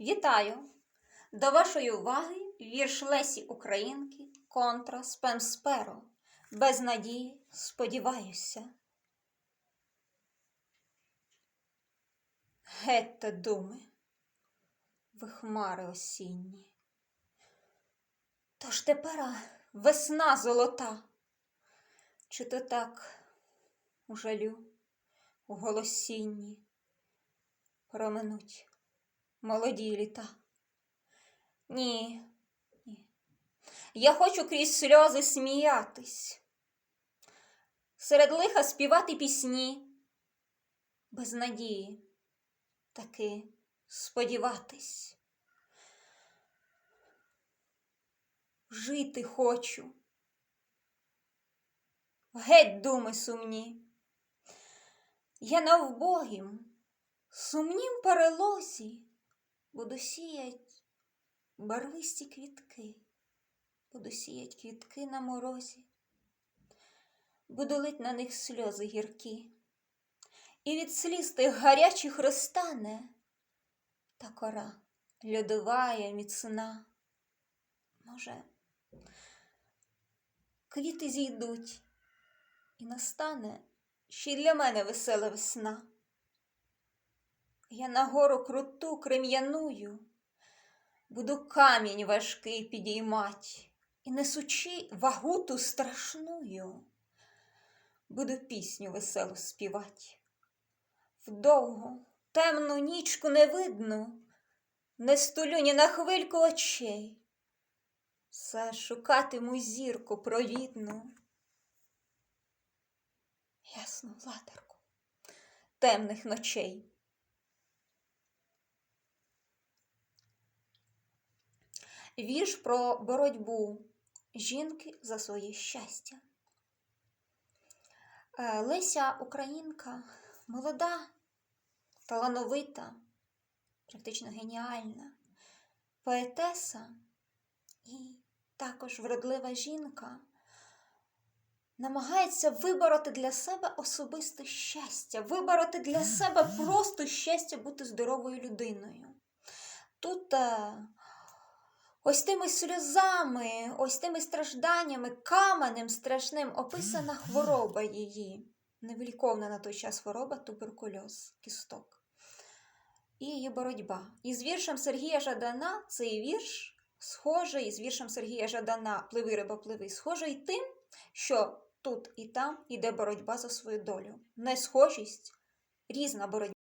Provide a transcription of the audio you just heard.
Вітаю! До вашої уваги вірш Лесі Українки контра Спемсперо. Без надії сподіваюся. Гетте думи, ви хмари осінні. Тож тепера весна золота. Чи то так у жалю, у голосінні проминуть молоді літа? Ні, ні. Я хочу крізь сльози сміятись, серед лиха співати пісні, без надії таки сподіватись. Жити хочу. Геть думи сумні. Я на вбогім, сумнім перелозі буду сіять барвисті квітки, буду сіять квітки на морозі, буду лить на них сльози гіркі, і від сліз тих гарячих розтане та кора льодовая міцна. Може, квіти зійдуть, і настане ще й для мене весела весна. Я на гору круту крем'яную, буду камінь важкий підіймать, і, несучи вагу ту страшную, буду пісню веселу співать. Вдовгу темну нічку не видно, не стулю ні на хвильку очей. Все шукатиму зірку провідну, ясну владарку темних ночей. Вірш про боротьбу жінки за своє щастя. Е, Леся Українка молода, талановита, практично геніальна, поетеса і також вродлива жінка намагається вибороти для себе особисте щастя, вибороти для себе просто щастя бути здоровою людиною. Тут е, ось тими сльозами, ось тими стражданнями, каменем страшним описана хвороба її, невиліковна на той час хвороба, туберкульоз, кісток. І її боротьба. І з віршем Сергія Жадана цей вірш схожий з віршем Сергія Жадана Пливи риба пливи, схожий тим, що тут і там іде боротьба за свою долю. Не схожість, різна боротьба.